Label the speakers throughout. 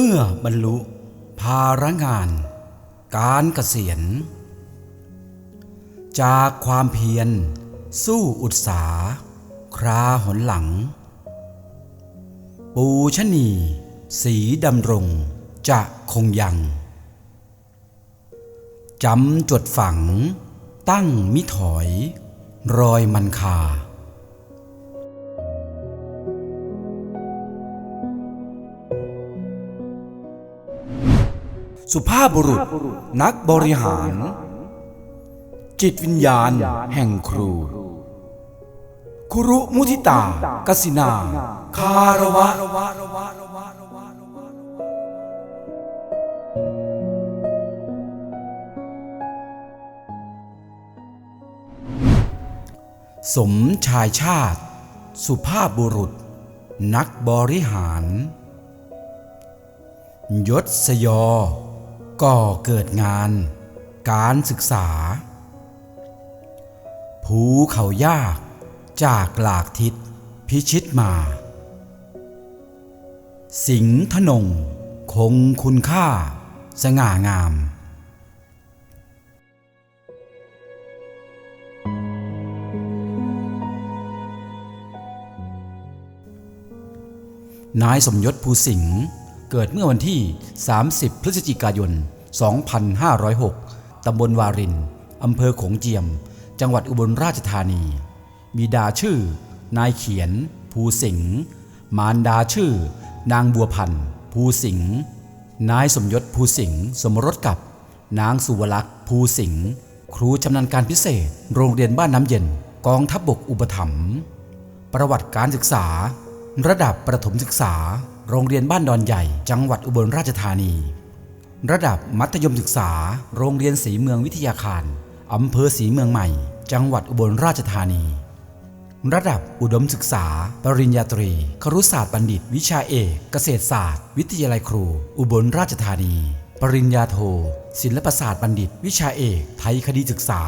Speaker 1: มื่อบรรลุภาระงาน การเกษียณ จากความเพียร สู้อุตสาหคราหนหลัง ปูชนี สีดำรง จะคงยังจำจดฝัง ตั้งมิถอย รอยมันคา สุภาพบุรุษ นักบริหาร จิตวิญญาณแห่งครู คุรุมุทิตากสินา คารวะสมชายชาติ สุภาพบุรุษ นักบริหาร ยศสยอ ก่อเกิดงาน การศึกษา ภูเขายากจากหลากทิศพิชิตมา สิงห์ธนง คงคุณค่า สง่างามนายสมยศภูสิงห์ เกิดเมื่อวันที่ 30 พฤศจิกายน 2506 ตำบลวาริน อำเภอโขงเจียม จังหวัดอุบลราชธานี บิดาชื่อ นายเขียน ภูสิงห์ มารดาชื่อ นางบัวพันธ์ ภูสิงห์ นายสมยศ ภูสิงห์ สมรสกับ นางสุวลักษณ์ภูสิงห์ ครูชำนาญการพิเศษ โรงเรียนบ้านน้ำเย็น กองทัพบบกอุปถัมภ์ ประวัติการศึกษา ระดับประถมศึกษา โรงเรียนบ้านดอนใหญ่ จังหวัดอุบลราชธานี ระดับมัธยมศึกษา โรงเรียนศรีเมืองวิทยาคารอำเภอศรีเมืองใหม่ จังหวัดอุบลราชธานี ระดับอุดมศึกษา ปริญญาตรี ครุศาสตร์บัณฑิต วิชาเอกเกษตรศาสตร์ วิทยาลัยครู อุบลราชธานี ปริญญาโท ศิลปศาสตร์บัณฑิต วิชาเอก ไทยคดีศึกษา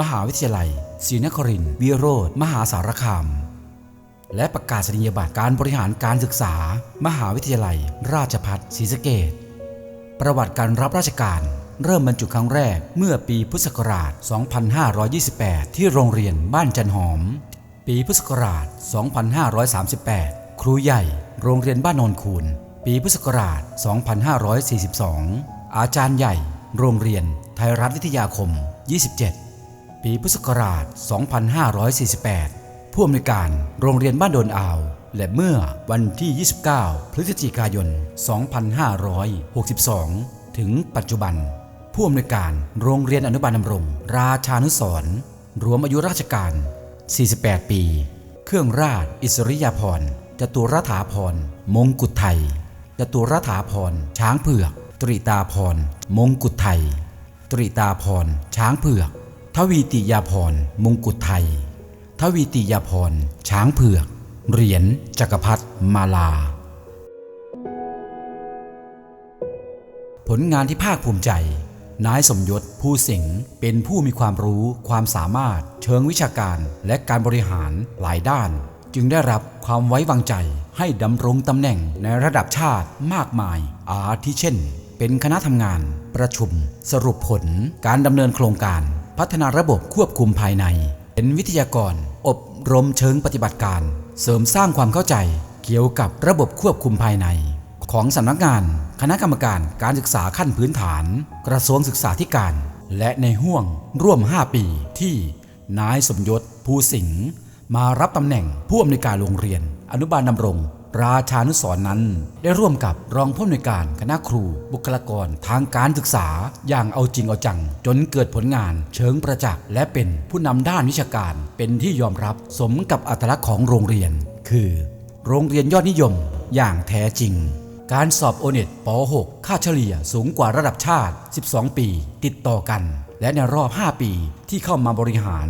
Speaker 1: มหาวิทยาลัยศรีนครินทร์วิโรธมหาสารคาม และประกาศนียบัตรการบริหารการศึกษา มหาวิทยาลัย ราชภัฏศรีสะเกษประวัติการรับราชการ เริ่มบรรจุครั้งแรกเมื่อปีพุทธศักราช 2528 ที่โรงเรียนบ้านจันหอม ปีพุทธศักราช 2538 ครูใหญ่ โรงเรียนบ้านนนคูนปีพุทธศักราช 2542 อาจารย์ใหญ่ โรงเรียนไทยรัฐวิทยาคม 27 ปีพุทธศักราช 2548 ผู้อำนวยการโรงเรียนบ้านโดนอ่าว และเมื่อวันที่ 29 พฤศจิกายน 2562 ถึงปัจจุบัน ผู้อำนวยการโรงเรียนอนุบาลดำรง ราชานุสรณ์รวมอายุราชการ 48 ปี เครื่องราชอิสริยาภรณ์จตุรถาภรณ์มงกุฎไทยจตุรถาภรณ์ช้างเผือก ตริตาภรณ์มงกุฎไทย ตริตาภรณ์ช้างเผือก ทวีติยาภรณ์มงกุฎไทย ทวีติยาภรช้างเผือก เหรียญจักรพรรดิมาลา ผลงานที่ภาคภูมิใจ นายสมยศผู้สิงห์เป็นผู้มีความรู้ความสามารถ เชิงวิชาการและการบริหารหลายด้าน จึงได้รับความไว้วางใจให้ดำรงตำแหน่งในระดับชาติมากมาย อาทิเช่น เป็นคณะทำงาน ประชุม สรุปผล การดำเนินโครงการ พัฒนาระบบควบคุมภายใน เป็นวิทยากร รมเชิงปฏิบัติการ เสริมสร้างความเข้าใจเกี่ยวกับระบบควบคุมภายใน ของสำนักงาน คณะกรรมการการศึกษาขั้นพื้นฐาน กระทรวงศึกษาธิการ และในห่วงร่วม 5 ปีที่นายสมยศภูสิงห์มารับตำแหน่งผู้อำนวยการโรงเรียน อนุบาลดำรง ราชานุสรณ์นั้น ได้ร่วมกับรองผู้อำนวยการคณะครูบุคลากรทางการศึกษาอย่างเอาจริงเอาจัง จนเกิดผลงานเชิงประจักษ์และเป็นผู้นำด้านวิชาการ เป็นที่ยอมรับสมกับอัตลักษณ์ของโรงเรียน คือ โรงเรียนยอดนิยมอย่างแท้จริง การสอบโอเน็ตป .6 ค่าเฉลี่ยสูงกว่าระดับชาติ 12 ปี ติดต่อกัน และในรอบ 5 ปีที่เข้ามาบริหาร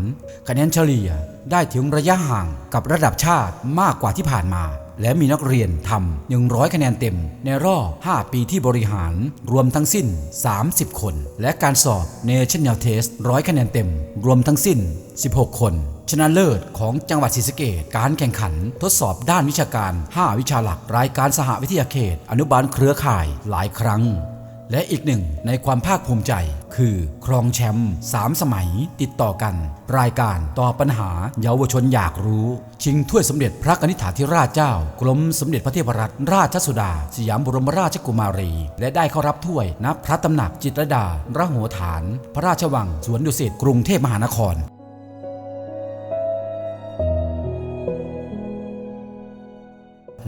Speaker 1: คะแนนเฉลี่ยได้ถึงระยะห่างกับระดับชาติมากกว่าที่ผ่านมา และมีนักเรียนทำ100 คะแนนเต็ม ในรอบ 5 ปีที่บริหารรวมทั้งสิ้น 30 คน และการสอบ National Test 100 คะแนนเต็ม รวมทั้งสิ้น 16 คน ชนะเลิศของจังหวัดศรีสะเกษการแข่งขันทดสอบด้านวิชาการ 5 วิชาหลักรายการสหวิทยาเขต อนุบาลเครือข่ายหลายครั้ง และอีกหนึ่งในความภาคภูมิใจ คือครองแชมป์สามสมัยติดต่อกัน รายการต่อปัญหาเยาวชนอยากรู้ ชิงถ้วยสมเด็จพระกนิษฐาธิราชเจ้ากรมสมเด็จพระเทพรัตนราชสุดา สยามบรมราชกุมารี และได้เข้ารับถ้วยณพระตำหนักจิตรดาระหัวฐาน พระราชวังสวนดุสิตกรุงเทพมหานคร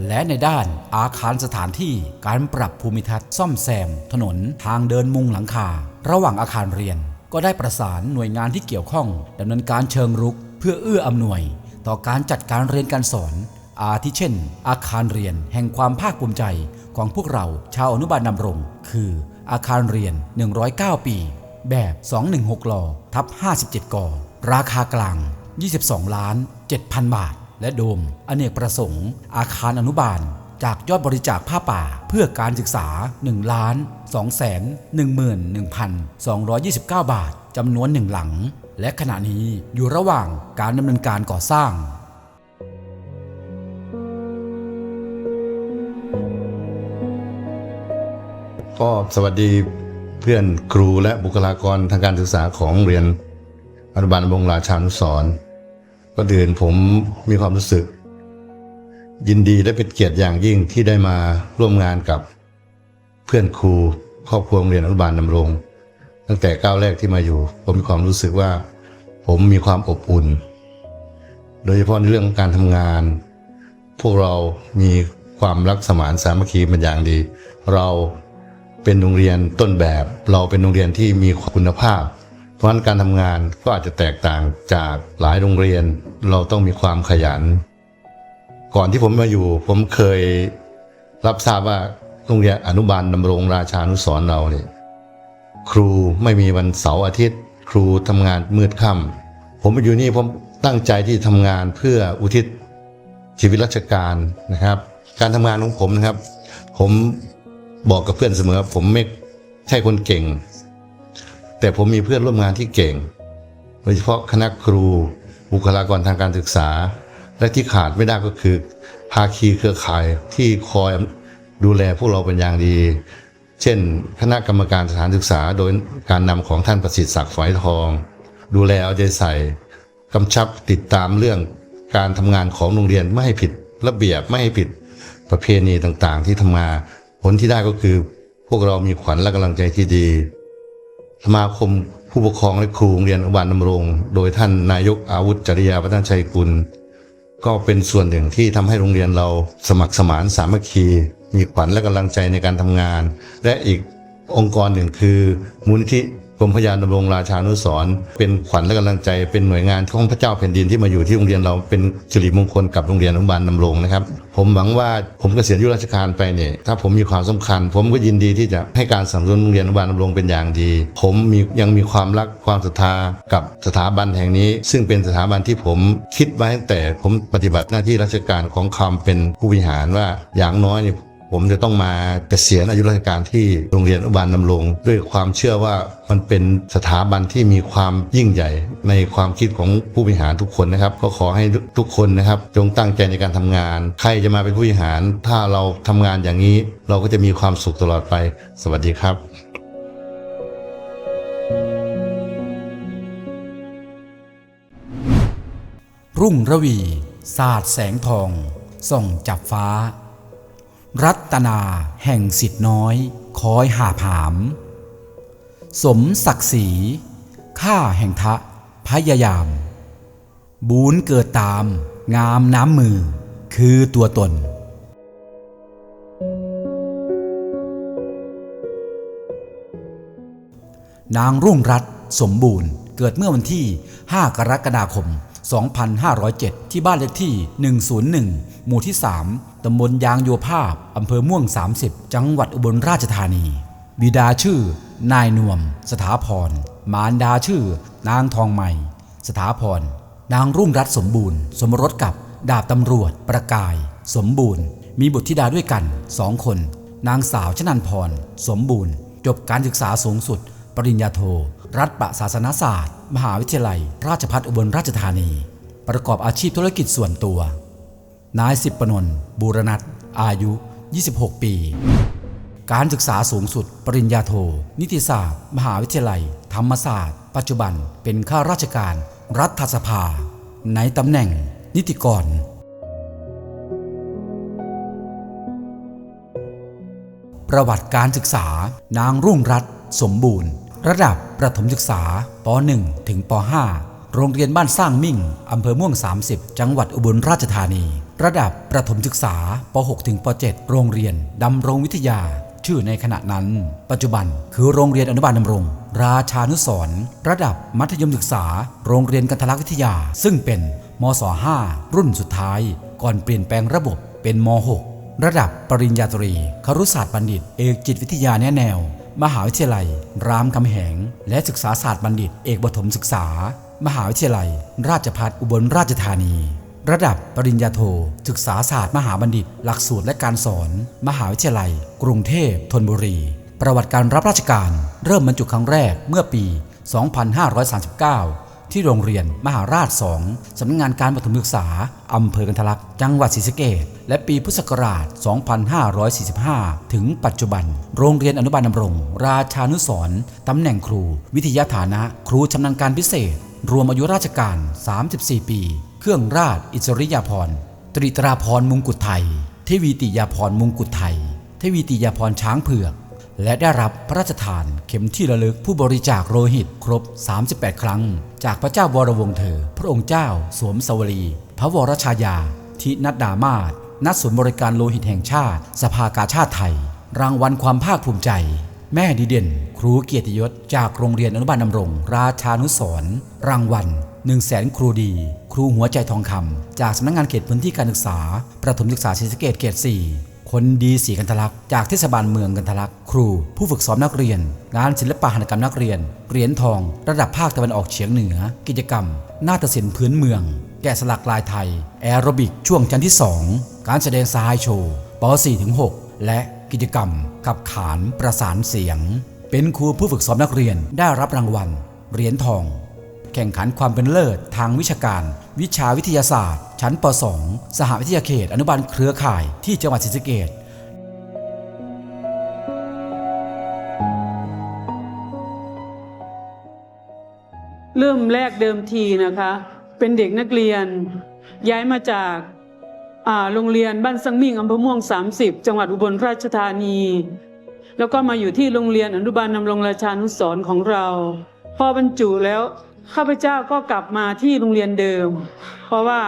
Speaker 1: และในด้านอาคารสถานที่การปรับภูมิทัศน์ซ่อมแซม ถนน ทางเดินมุงหลังคา ระหว่างอาคารเรียน ก็ได้ประสานหน่วยงานที่เกี่ยวข้องดำเนินการเชิงรุก เพื่อเอื้ออำนวย ต่อการจัดการเรียนการสอน อาทิเช่น อาคารเรียนแห่งความภาคภูมิใจของพวกเราชาวอนุบาลนำรง คืออาคารเรียน 109 ปี แบบ 216ลอทับ57กอราคากลาง 22 ล้าน 7,000 บาท และโดมอเนกประสงค์ อาคารอนุบาล จากยอดบริจาคผ้าป่าเพื่อการศึกษา 1 ล้าน2แสน11,229 บาทจำนวนหนึ่งหลัง และขณะนี้อยู่ระหว่างการดำเนินการก่อสร้าง
Speaker 2: ก็สวัสดีเพื่อนครูและบุคลากรทางการศึกษาของเรียนอนุบาลบงราชานุสร ก็เดินผมมีความรู้สึก ยินดีและเป็นเกียรติอย่างยิ่งที่ได้มาร่วมงานกับเพื่อนครูครอบครัวโรงเรียนอนุบาลนำรง ตั้งแต่ก้าวแรกที่มาอยู่ ผมมีความรู้สึกว่า ผมมีความอบอุ่น โดยเฉพาะในเรื่องของการทำงาน พวกเรามีความรักสมานสามัคคีเป็นอย่างดี เราเป็นโรงเรียนต้นแบบ เราเป็นโรงเรียนที่มีคุณภาพ เพราะฉะนั้นการทำงานก็อาจจะแตกต่างจากหลายโรงเรียน เราต้องมีความขยัน ก่อนที่ผมมาอยู่ ผมเคยรับทราบว่าโรงเรียนอนุบาลดำรงราชานุสรเราเนี่ยครูไม่มีวันเสาร์อาทิตย์ ครูทำงานมืดค่ำผมมาอยู่นี่ผมตั้งใจที่ทำงานเพื่ออุทิศชีวิตราชการนะครับ การทำงานของผมนะครับ ผมบอกกับเพื่อนเสมอ ผมไม่ใช่คนเก่ง แต่ผมมีเพื่อนร่วมงานที่เก่ง โดยเฉพาะคณะครู บุคลากรทางการศึกษา และที่ขาดไม่ได้ก็คือ ภาคีเครือข่ายที่คอยดูแลพวกเราเป็นอย่างดี เช่น คณะกรรมการสถานศึกษา โดยการนำของท่านประสิทธิ์ศักดิ์ฝอยทอง ดูแลเอาใจใส่กำชับติดตามเรื่องการทำงานของโรงเรียนไม่ให้ผิดระเบียบไม่ให้ผิดประเพณีต่างๆ ที่ทำมาผลที่ได้ก็คือ พวกเรามีขวัญและกำลังใจที่ดี สมาคมผู้ปกครองและครูโรงเรียนอนุบาลดำรง โดยท่านนายกอาวุธจริยาพัฒนชัยกุล ก็เป็นส่วนหนึ่งที่ทำให้โรงเรียนเราสมัครสมานสามัคคี มีขวัญและกำลังใจในการทำงาน และอีกองค์กรหนึ่งคือ มูลนิธิกรมพยาดำรงราชานุสรเป็นขวัญและกำลังใจเป็นหน่วยงานของพระเจ้าแผ่นดินที่มาอยู่ที่โรงเรียนเราเป็นสิริมงคลกับโรงเรียนอนุบาลดำรงนะครับ ผมหวังว่าผมเกษียณอายุราชการไปเนี่ยถ้าผมมีความสำคัญ ผมก็ยินดีที่จะให้การสนับสนุนโรงเรียนอนุบาลดำรงเป็นอย่างดี ผมมียังมีความรักความศรัทธากับสถาบันแห่งนี้ ซึ่งเป็นสถาบันที่ผมคิดไว้ตั้งแต่ผมปฏิบัติหน้าที่ราชการของความเป็นผู้บริหารว่าอย่างน้อยเนี่ย ผมจะต้องมาเกษียณอายุราชการที่โรงเรียนอุบาลดำรงด้วยความเชื่อว่ามันเป็นสถาบันที่มีความยิ่งใหญ่ ในความคิดของผู้บริหารทุกคนนะครับ ก็ขอให้ทุกคนนะครับ จงตั้งใจในการทำงาน ใครจะมาเป็นผู้บริหาร ถ้าเราทำงานอย่างนี้ เราก็จะมีความสุขตลอดไป สวัสดีครับ
Speaker 1: รุ่งระวีสาดแสงทอง ส่องจับฟ้า รัตนาแห่งสิทธิน้อยคอยหาผาม สมศักดิ์ศรีข้าแห่งทะพยายาม บูนเกิดตามงามน้ำมือ คือตัวตน นางรุ่งรัตสมบูรณ์เกิดเมื่อวันที่ 5 กรกฎาคม 2507 ที่บ้านเลขที่ 101 หมู่ที่ 3 ตำบลยางโยภาพ อำเภอม่วง 30 จังหวัดอุบลราชธานี บิดาชื่อ นายนวม สถาพร มารดาชื่อ นางทองใหม่ สถาพร นางรุ่งรัตสมบูรณ์ สมรสกับดาบตำรวจ ประกาย สมบูรณ์ มีบุตรธิดาด้วยกันสองคน นางสาวชนันพร สมบูรณ์ จบการศึกษาสูงสุด ปริญญาโท รัฐประศาสนศาสตร์ มหาวิทยาลัย ราชภัฏอุบลราชธานี ประกอบอาชีพธุรกิจส่วนตัว นายสิบปนนท์บูรณัตอายุ 26 ปี การศึกษาสูงสุด ปริญญาโท นิติศาสตร์ มหาวิทยาลัย ธรรมศาสตร์ ปัจจุบันเป็นข้าราชการ รัฐสภา ในตำแหน่ง นิติกร ประวัติการศึกษานางรุ่งรัตน์สมบูรณ์ ระดับประถมศึกษาป .1 ถึงป .5 โรงเรียนบ้านสร้างมิ่ง อำเภอม่วง 30 จังหวัดอุบลราชธานี ระดับประถมศึกษาป .6 ถึงป .7 โรงเรียนดำรงวิทยา ชื่อในขณะนั้น ปัจจุบันคือโรงเรียนอนุบาลดำรง ราชานุสรระดับมัธยมศึกษา โรงเรียนกันทลักวิทยา ซึ่งเป็นมศ5รุ่นสุดท้าย ก่อนเปลี่ยนแปลงระบบเป็นม 6 ระดับปริญญาตรีครุศาสตร์บัณฑิต เอกจิตวิทยาแนแนว มหาวิทยาลัย รามคำแหง และศึกษาศาสตร์บัณฑิต เอกปฐมศึกษา มหาวิทยาลัย ราชภัฏอุบลราชธานี ระดับปริญญาโท ศึกษาศาสตร์มหาบัณฑิต หลักสูตรและการสอน มหาวิทยาลัย กรุงเทพธนบุรี ประวัติการรับราชการ เริ่มบรรจุครั้งแรกเมื่อปี 2539 ที่โรงเรียนมหาราช 2 สำนักงานการประถมศึกษา อำเภอกันทลักจังหวัดศรีสะเกษและปีพุทธศักราช 2545 ถึงปัจจุบัน โรงเรียนอนุบาลดำรง ราชานุสรตำแหน่งครู วิทยาฐานะ ครูชำนาญการพิเศษ รวมอายุราชการ 34 ปี เครื่องราชอิสริยาภรณ์ตริตราภรมงกุฎไทย เทวีติยาภรณ์มงกุฎไทย เทวีติยาภรณ์ช้างเผือก และได้รับพระราชทานเข็มที่ระลึกผู้บริจาคโลหิตครบ 38 ครั้ง จากพระเจ้าวรวงเธอ พระองค์เจ้า สวมสวรี พระวรชายา ทินัดดามาศณศูนย์บริการโลหิตแห่งชาติ สภากาชาติไทย รางวัลความภาคภูมิใจ แม่ดีเด่น ครูเกียรติยศ จากโรงเรียนอนุบาลดำรง ราชานุสรรางวัล 1 0 0 0 0แสนครูดี ครูหัวใจทองคำจากสำนักงานเขตพื้นที่การศึกษา ประถมศึกษาศรีสะเกษเขต 4 คนดีสีกันทลักษ์จากเทศบาลเมืองกันทลักษ์ครู ผู้ฝึกสอนนักเรียน งานศิลปะหัตถกรรมนักเรียนเหรียญทอง ระดับภาคตะวันออกเฉียงเหนือ กิจกรรม นาฏศิลป์พื้นเมือง แกะสลักลายไทย แอโรบิกช่วงชั้นที่ 2 การแสดงสายโชว์ป .4-6 และกิจกรรมขับขานประสานเสียง เป็นครูผู้ฝึกสอนนักเรียนได้รับรางวัลเหรียญทอง แข่งขันความเป็นเลิศ ทางวิชาการ วิชาวิทยาศาสตร์ ชั้นป .2 สหวิทยาเขต อนุบาลเครือข่ายที่จังหวัดศรีสะเกษ
Speaker 3: เริ่มแรกเดิมทีนะคะ เป็นเด็กนักเรียน ย้ายมาจากโรงเรียนบ้านสังมิ่งอำเภอม่วง 30 จังหวัดอุบลราชธานี แล้วก็มาอยู่ที่โรงเรียนอนุบาลนำรงราชานุสรของเรา พอบรรจุแล้ว ข้าพเจ้าก็กลับมาที่โรงเรียนเดิม เพราะว่า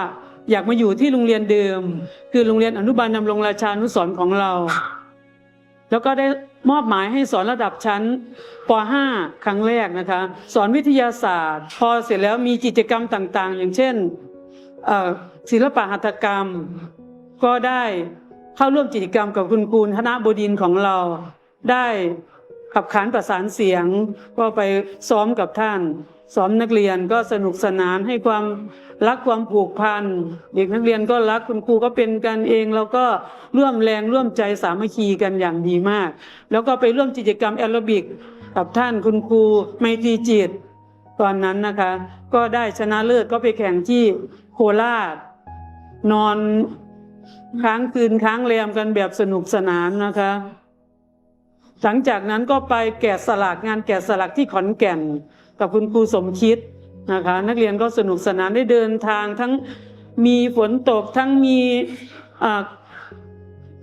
Speaker 3: อยากมาอยู่ที่โรงเรียนเดิม คือโรงเรียนอนุบาลนำรงราชานุสรณ์ของเรา แล้วก็ได้มอบหมายให้สอนระดับชั้นป .5 ครั้งแรกนะคะ สอนวิทยาศาสตร์ พอเสร็จแล้วมีกิจกรรมต่างๆ อย่างเช่นศิลปะหัตถกรรม ก็ได้เข้าร่วมกิจกรรมกับคุณครูธนบดินของเรา ได้ขับขานประสานเสียงก็ไปซ้อมกับท่าน ซ้อมนักเรียนก็สนุกสนานให้ความรักความผูกพันเด็กนักเรียนก็รักคุณครูก็เป็นกันเองเราก็ร่วมแรงร่วมใจสามัคคีกันอย่างดีมาก แล้วก็ไปร่วมกิจกรรมแอโรบิกกับท่านคุณครูไมตรีจิต ตอนนั้นนะคะ ก็ได้ชนะเลิศก็ไปแข่งที่โคราช นอนค้างคืนค้างแรมกันแบบสนุกสนานนะคะ หลังจากนั้นก็ไปแกะสลักงานแกะสลักที่ขอนแก่น กับคุณครูสมคิดนะคะ นักเรียนก็สนุกสนานได้เดินทางทั้งมีฝนตกทั้งมี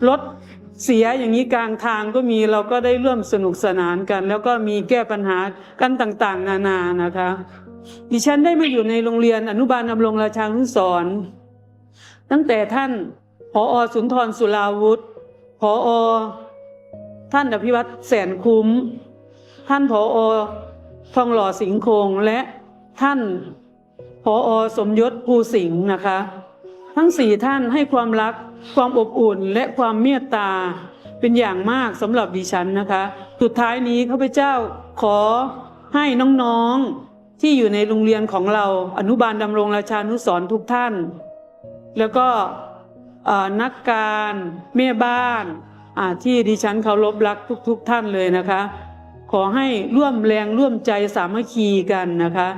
Speaker 3: รถเสียอย่างนี้กลางทางก็มีเราก็ได้ร่วมสนุกสนานกัน แล้วก็มีแก้ปัญหากันต่างๆ นานานะคะ ดิฉันได้มาอยู่ในโรงเรียนอนุบาลนำรงราชานุสรณ์ตั้งแต่ท่านผออสุนทรสุราวุธผออท่านอภิวัตแสนคุ้ม ท่านผอ ทองหล่อสิงคงและท่านผออสมยศภูสิงห์นะคะ ทั้งสี่ท่านให้ความรักความอบอุ่นและความเมตตาเป็นอย่างมากสำหรับดิฉันนะคะ สุดท้ายนี้ข้าพเจ้าขอให้น้องๆที่อยู่ในโรงเรียนของเราอนุบาลดำรงราชานุสรณ์ทุกท่าน แล้วก็นักการแม่บ้านที่ดิฉันเคารพรักทุกๆท่านเลยนะคะ ขอให้ร่วมแรงร่วมใจสามัคคีกันนะคะ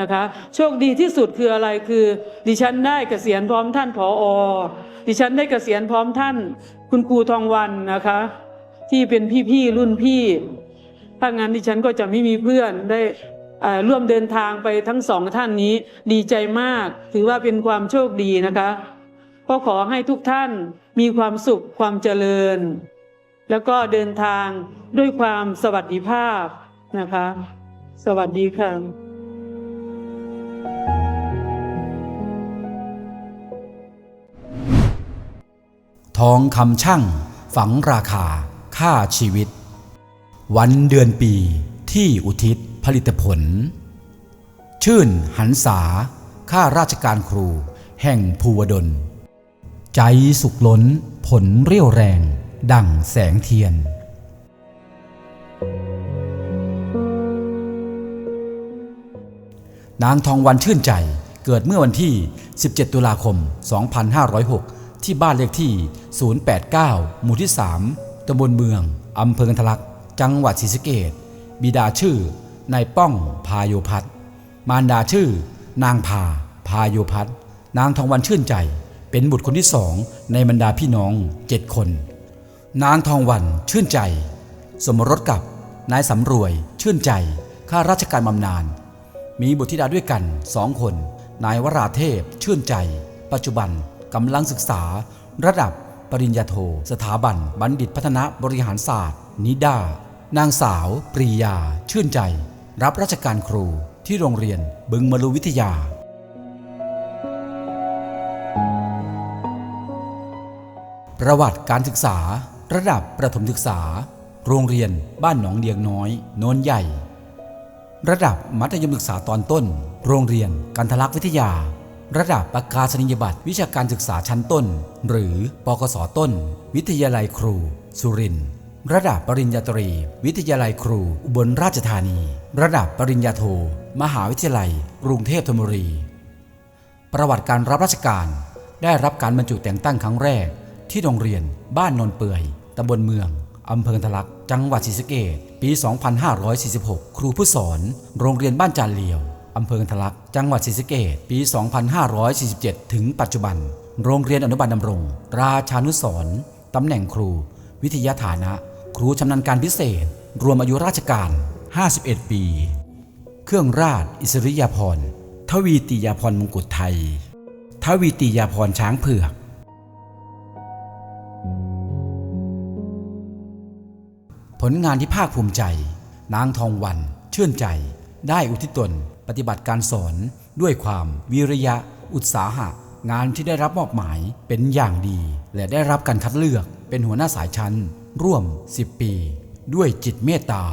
Speaker 3: นะคะโชคดีที่สุดคืออะไรคือ ดิฉันได้เกษียณพร้อมท่านผออดิฉันได้เกษียณพร้อมท่าน คุณครูทองวันนะคะ ที่เป็นพี่ๆรุ่นพี่ถ้างั้นดิฉันก็จะไม่มีเพื่อนได้อ่อร่วมเดินทางไปทั้งสองท่านนี้ดีใจมาก ถือว่าเป็นความโชคดีนะคะ ก็ขอให้ทุกท่านมีความสุขความเจริญ แล้วก็เดินทางด้วยความสวัสดิภาพนะคะ สวัสดีค่ะ
Speaker 1: ทองคำช่าง ฝังราคา ค่าชีวิต วันเดือนปีที่อุทิศผลิตผล ชื่นหันษาข้าราชการครู แห่งภูวดล ใจสุขล้นผลเรี่ยวแรง ดั่งแสงเทียน นางทองวันชื่นใจเกิดเมื่อวันที่ 17 ตุลาคม 2506 ที่บ้านเลขที่ 089 หมู่ที่ 3 ตำบลเมือง อำเภอกันทลัก จังหวัดศรีสะเกษบิดาชื่อนายป้องพาโยพัฒน์มารดาชื่อ นางพาพาโยพัฒน์นางทองวันชื่นใจ เป็นบุตรคนที่สองในบรรดาพี่น้องเจ็ดคน นางทองวันชื่นใจ สมรสกับนายสำรวยชื่นใจข้าราชการบำนาญมีบุตรธิดาด้วยกันสองคน นายวราเทพชื่นใจ ปัจจุบันกำลังศึกษา ระดับปริญญาโท สถาบันบัณฑิตพัฒนาบริหารศาสตร์ นิดานางสาว ปรียา ชื่นใจ รับราชการครูที่โรงเรียนบึงมรูวิทยา ประวัติการศึกษาระดับประถมศึกษา โรงเรียนบ้านหนองเดียงน้อย โนนใหญ่ ระดับมัธยมศึกษาตอนต้น โรงเรียนกันทลักษ์วิทยา ระดับประกาศนียบัตรวิชาการศึกษาชั้นต้น หรือปกศต้น วิทยาลัยครู สุรินทร์ระดับปริญญาตรี วิทยาลัยครู อุบลราชธานี ระดับปริญญาโท มหาวิทยาลัย กรุงเทพธนบุรี ประวัติการรับราชการได้รับการบรรจุแต่งตั้งครั้งแรก ที่โรงเรียนบ้านนนเปื่อยตำบลเมืองอำเภอทะลัก จังหวัดศรีสะเกษปี 2546 ครูผู้สอน โรงเรียนบ้านจานเหลียวอำเภอทะลัก จังหวัดศรีสะเกษปี 2547 ถึงปัจจุบัน โรงเรียนอนุบาลดำรง ราชานุสรตำแหน่งครู วิทยาฐานะ ครูชำนาญการพิเศษ รวมอายุราชการ 51 ปี เครื่องราชอิสริยาภรณ์ทวีติยาภรณ์มงกุฎไทย ทวีติยาภรณ์ช้างเผือก ผลงานที่ภาคภูมิใจ นางทองวัน ชื่นใจ ได้อุทิศตน ปฏิบัติการสอนด้วยความวิริยะ อุตสาหะ งานที่ได้รับมอบหมายเป็นอย่างดี และได้รับการคัดเลือกเป็นหัวหน้าสายชั้น ร่วม 10 ปี ด้วยจิตเมตตา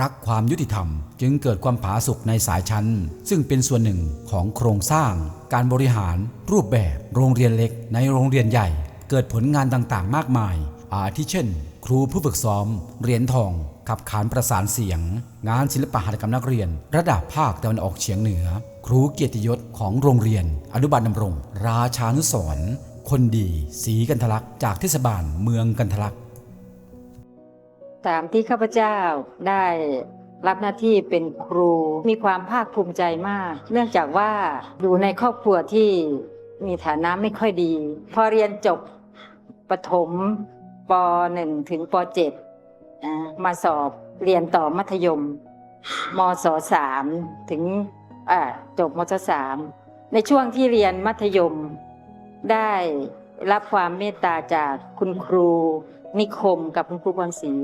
Speaker 1: รักความยุติธรรม จึงเกิดความผาสุกในสายชั้น ซึ่งเป็นส่วนหนึ่งของโครงสร้าง การบริหาร รูปแบบ โรงเรียนเล็กในโรงเรียนใหญ่ เกิดผลงานต่างๆ มากมายอาทิเช่น ครูผู้ฝึกซ้อม เหรียญทอง ขับขานประสานเสียง งานศิลปะหัตถกรรมนักเรียน ระดับภาคตะวันออกเฉียงเหนือ ครูเกียรติยศของโรงเรียน อนุบาลดำรง ราชานุสรณ์คนดีสีกันทลักจากเทศบาลเมืองกันทลัก
Speaker 4: ตามที่ข้าพเจ้าได้รับหน้าที่เป็นครูมีความภาคภูมิใจมาก เนื่องจากว่าอยู่ในครอบครัวที่มีฐานะไม่ค่อยดี พอเรียนจบประถม ป .1 ถึงป .7 มาสอบเรียนต่อมัธยมมศ 3 ถึงจบมศ 3 ในช่วงที่เรียนมัธยม ได้รับความเมตตาจากคุณครูนิคมกับคุณครูพรศรี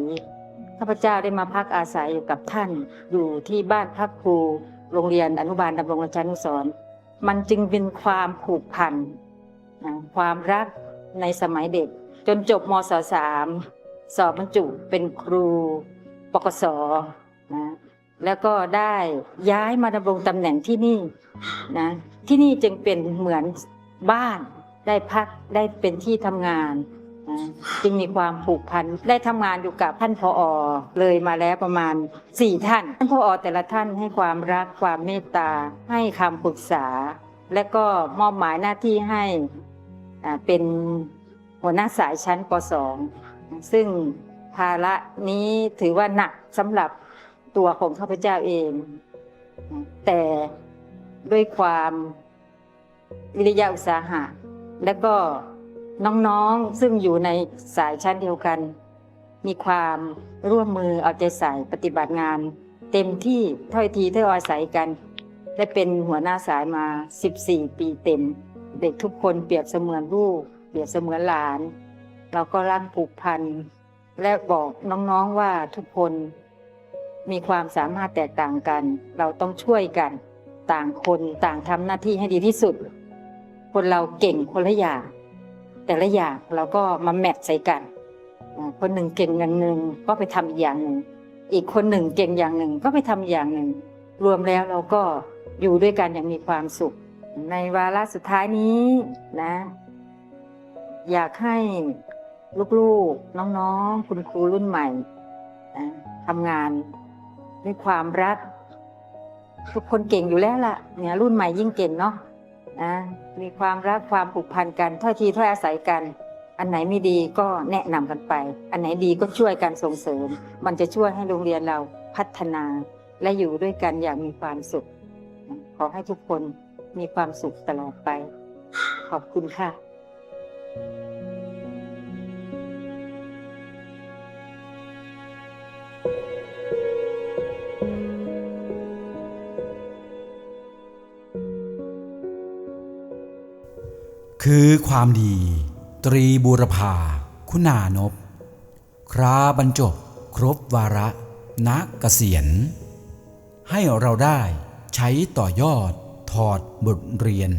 Speaker 4: ข้าพเจ้าได้มาพักอาศัยอยู่กับท่านอยู่ที่บ้านพักครูโรงเรียนอนุบาลดำรงราชานุสรมันจึงเป็นความผูกพันความรักในสมัยเด็ก จนจบมศสามสอบบรรจุเป็นครูปกศนะแล้วก็ได้ย้ายมาดำรงตำแหน่งที่นี่นะที่นี่จึงเป็นเหมือนบ้านได้พักได้เป็นที่ทำงานนะจึงมีความผูกพันได้ทำงานอยู่กับท่านพออเลยมาแล้วประมาณสี่ท่าน ท่านพออแต่ละท่านให้ความรักความเมตตาให้คำปรึกษา และก็มอบหมายหน้าที่ให้อ่าเป็น หัวหน้าสายชั้นป .2 ซึ่งภาระนี้ถือว่าหนักสำหรับตัวของข้าพเจ้าเอง แต่ด้วยความวิริยะอุตสาหะ และก็น้องๆซึ่งอยู่ในสายชั้นเดียวกัน มีความร่วมมือเอาใจใส่ปฏิบัติงาน เต็มที่ถ้อยทีถ้อยอาศัยกันได้เป็นหัวหน้าสายมา 14 ปีเต็ม เด็กทุกคนเปรียบเสมือนลูก เปรียบเสมือนหลาน เราก็รักผูกพัน และบอกน้องๆว่าทุกคนมีความสามารถแตกต่างกัน เราต้องช่วยกัน ต่างคนต่างทำหน้าที่ให้ดีที่สุด คนเราเก่งคนละอย่าง แต่ละอย่างเราก็มาแมทใส่กัน คนหนึ่งเก่งอย่างหนึ่งก็ไปทำอีกอย่างหนึ่ง อีกคนหนึ่งเก่งอย่างหนึ่งก็ไปทำอีกอย่างหนึ่ง รวมแล้วเราก็อยู่ด้วยกันอย่างมีความสุข ในวาระสุดท้ายนี้นะ อยากให้ลูกๆ น้องๆ คุณครูรุ่นใหม่นะทำงานด้วยความรัก ทุกคนเก่งอยู่แล้วล่ะ เนี่ย รุ่นใหม่ยิ่งเก่งเนาะนะมีความรักความผูกพันกันถ้อยทีถ้อยอาศัยกัน อันไหนไม่ดีก็แนะนำกันไป อันไหนดีก็ช่วยกันส่งเสริม มันจะช่วยให้โรงเรียนเราพัฒนาและอยู่ด้วยกันอย่างมีความสุข ขอให้ทุกคนมีความสุขตลอดไป ขอบคุณค่ะ
Speaker 1: คือความดี ตรีบูรพา คุณานพคราบรรจบ ครบวาระนักเกษียณ ให้เราได้ใช้ต่อยอดถอดบทเรียน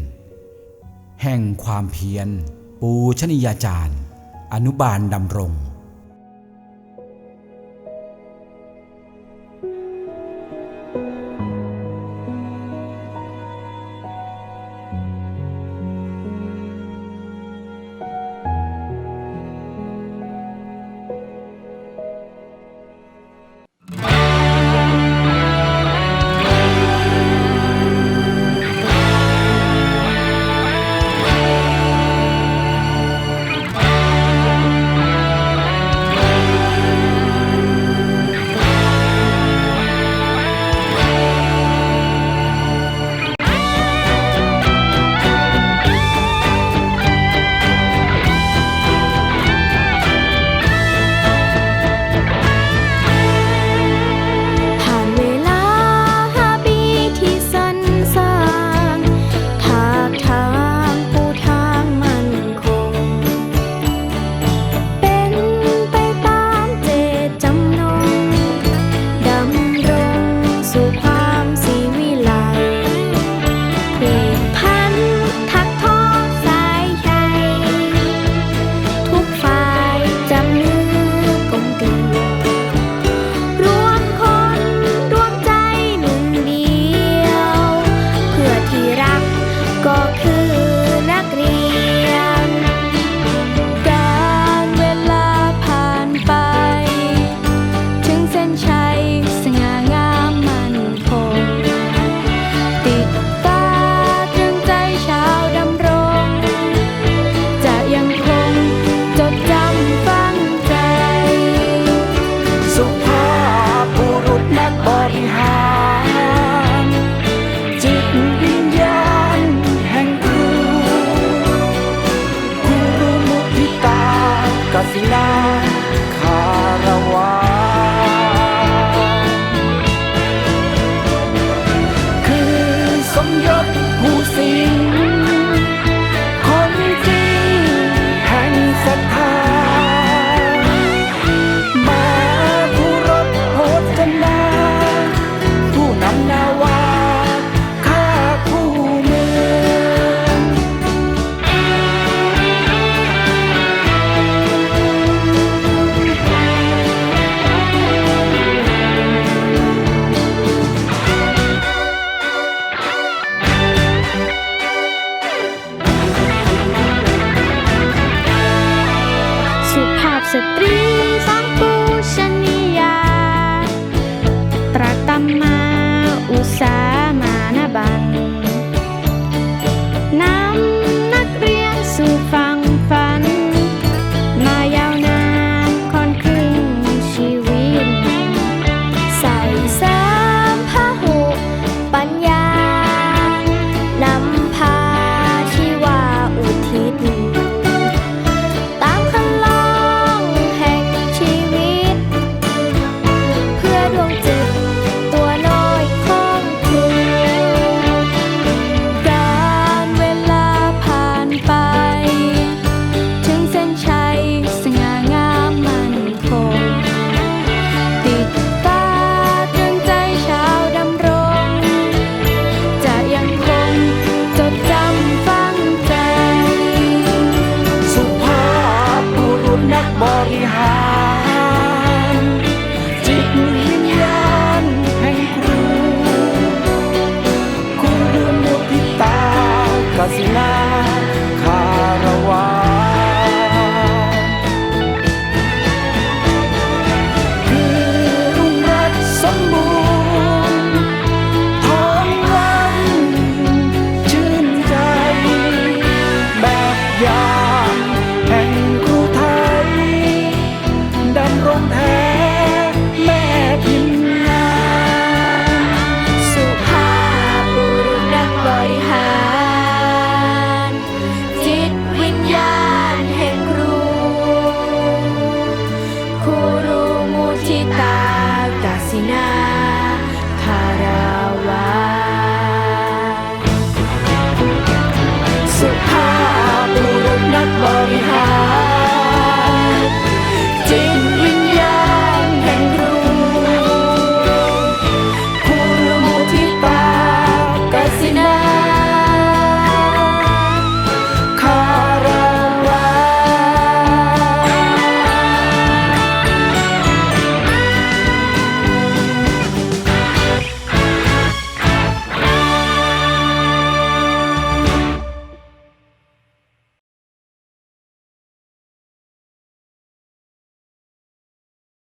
Speaker 1: แห่งความเพียร ปูชนียาจารย์ อนุบาลดำรง